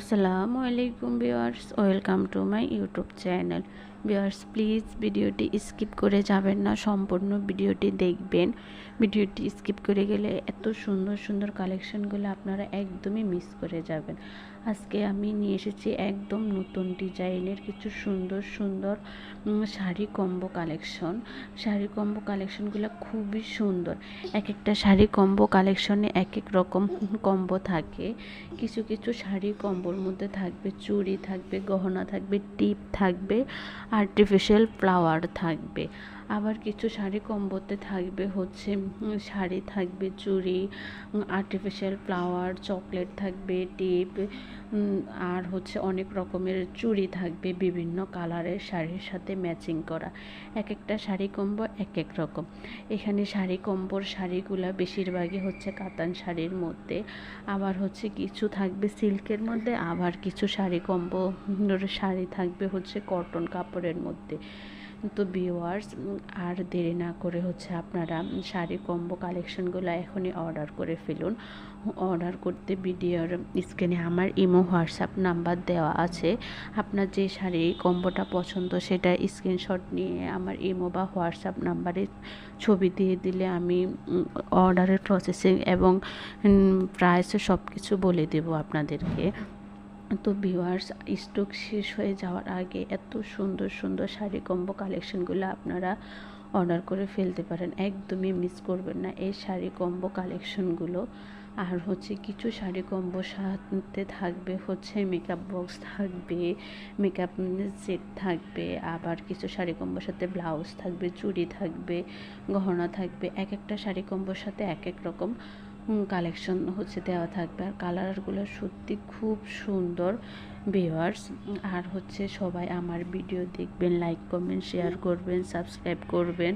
আসসালামু আলাইকুম viewers, welcome to my YouTube channel. Viewers, please ভিডিওটি স্কিপ করে যাবেন না, সম্পূর্ণ ভিডিওটি দেখবেন। ভিডিওটি স্কিপ করে গেলে এত সুন্দর সুন্দর কালেকশনগুলো আপনারা একদমই মিস করে যাবেন। আজকে আমি নিয়ে এসেছি একদম নতুন ডিজাইনের কিছু সুন্দর সুন্দর sari combo collection. Sari combo কালেকশনগুলো খুবই সুন্দর। এক একটা শাড়ি কম্বো কালেকশনে এক এক রকম কম্বো থাকে। কিছু কিছু শাড়ি কম্বোর মধ্যে থাকবে চুড়ি থাকবে গহনা থাকবে টিপ থাকবে আর্টিফিশিয়াল ফ্লাওয়ার থাকবে। আবার কিছু শাড়ি কম্বোতে থাকবে, হচ্ছে শাড়ি থাকবে চুড়ি আর্টিফিশিয়াল ফ্লাওয়ার চকলেট থাকবে টিপ আর হচ্ছে অনেক রকমের চুড়ি থাকবে, বিভিন্ন কালারের শাড়ির সাথে ম্যাচিং করা। এক একটা শাড়ি কম্বো এক এক রকম। এখানে শাড়ি কম্বোর শাড়িগুলো বেশিরভাগই হচ্ছে কাতান শাড়ির মধ্যে। আবার হচ্ছে কিছু থাকবে সিল্কের মধ্যে, আবার কিছু শাড়ি কম্বো শাড়ি থাকবে হচ্ছে কটন কাপড়ের মধ্যে। তো ভিউয়ার্স আর দেরি না করে হচ্ছে আপনারা শাড়ি কম্বো কালেকশনগুলো এখনই অর্ডার করে ফেলুন। অর্ডার করতে ভিডিওর স্ক্রিনে আমার ইমো হোয়াটসঅ্যাপ নাম্বার দেওয়া আছে। আপনার যে শাড়ি কম্বোটা পছন্দ সেটা স্ক্রিনশট নিয়ে আমার ইমো বা হোয়াটসঅ্যাপ নাম্বারে ছবি দিয়ে দিলে আমি অর্ডারের প্রসেসিং এবং প্রাইস সব কিছু বলে দেবো আপনাদেরকে। তো ভিউয়ার্স স্টক শেষ হয়ে যাওয়ার আগে এত সুন্দর সুন্দর শাড়ি কম্বো কালেকশনগুলো আপনারা অর্ডার করে ফেলতে পারেন। একদমই মিস করবেন না এই শাড়ি কম্বো কালেকশনগুলো আর হচ্ছে কিছু শাড়ি কম্বো সাথে থাকবে, হচ্ছে মেকআপ বক্স থাকবে মেকআপ সেট থাকবে, আবার কিছু শাড়ি কম্বোর সাথে ব্লাউজ থাকবে, চুড়ি থাকবে, গহনা থাকবে, এক একটা শাড়ি কম্বোর সাথে এক এক রকম কালেকশন হচ্ছে, দেওয়া থাকবে। আর কালারগুলো সত্যি খুব সুন্দর ভিওয়ার্স আর হচ্ছে সবাই আমার ভিডিও দেখবেন লাইক কমেন্ট শেয়ার করবেন সাবস্ক্রাইব করবেন।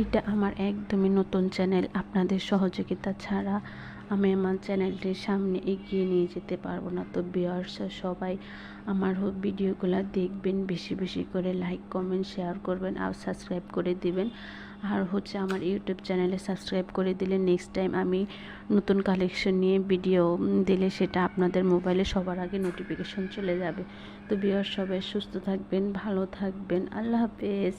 এইটা আমার একদমই নতুন চ্যানেল, আপনাদের সহযোগিতা ছাড়া আমি আমার চ্যানেলটির সামনে এগিয়ে নিয়ে যেতে পারব না। তো ভিউয়ার্স সবাই আমার ভিডিওগুলো দেখবেন, বেশি বেশি করে লাইক কমেন্ট শেয়ার করবেন আর সাবস্ক্রাইব করে দিবেন। আর হচ্ছে আমার ইউটিউব চ্যানেলে সাবস্ক্রাইব করে দিলে নেক্সট টাইম আমি নতুন কালেকশন নিয়ে ভিডিও দিলে সেটা আপনাদের মোবাইলে সবার আগে নোটিফিকেশন চলে যাবে। তো বিয়ার সবাই সুস্থ থাকবেন, ভালো থাকবেন। আল্লাহ হাফেজ।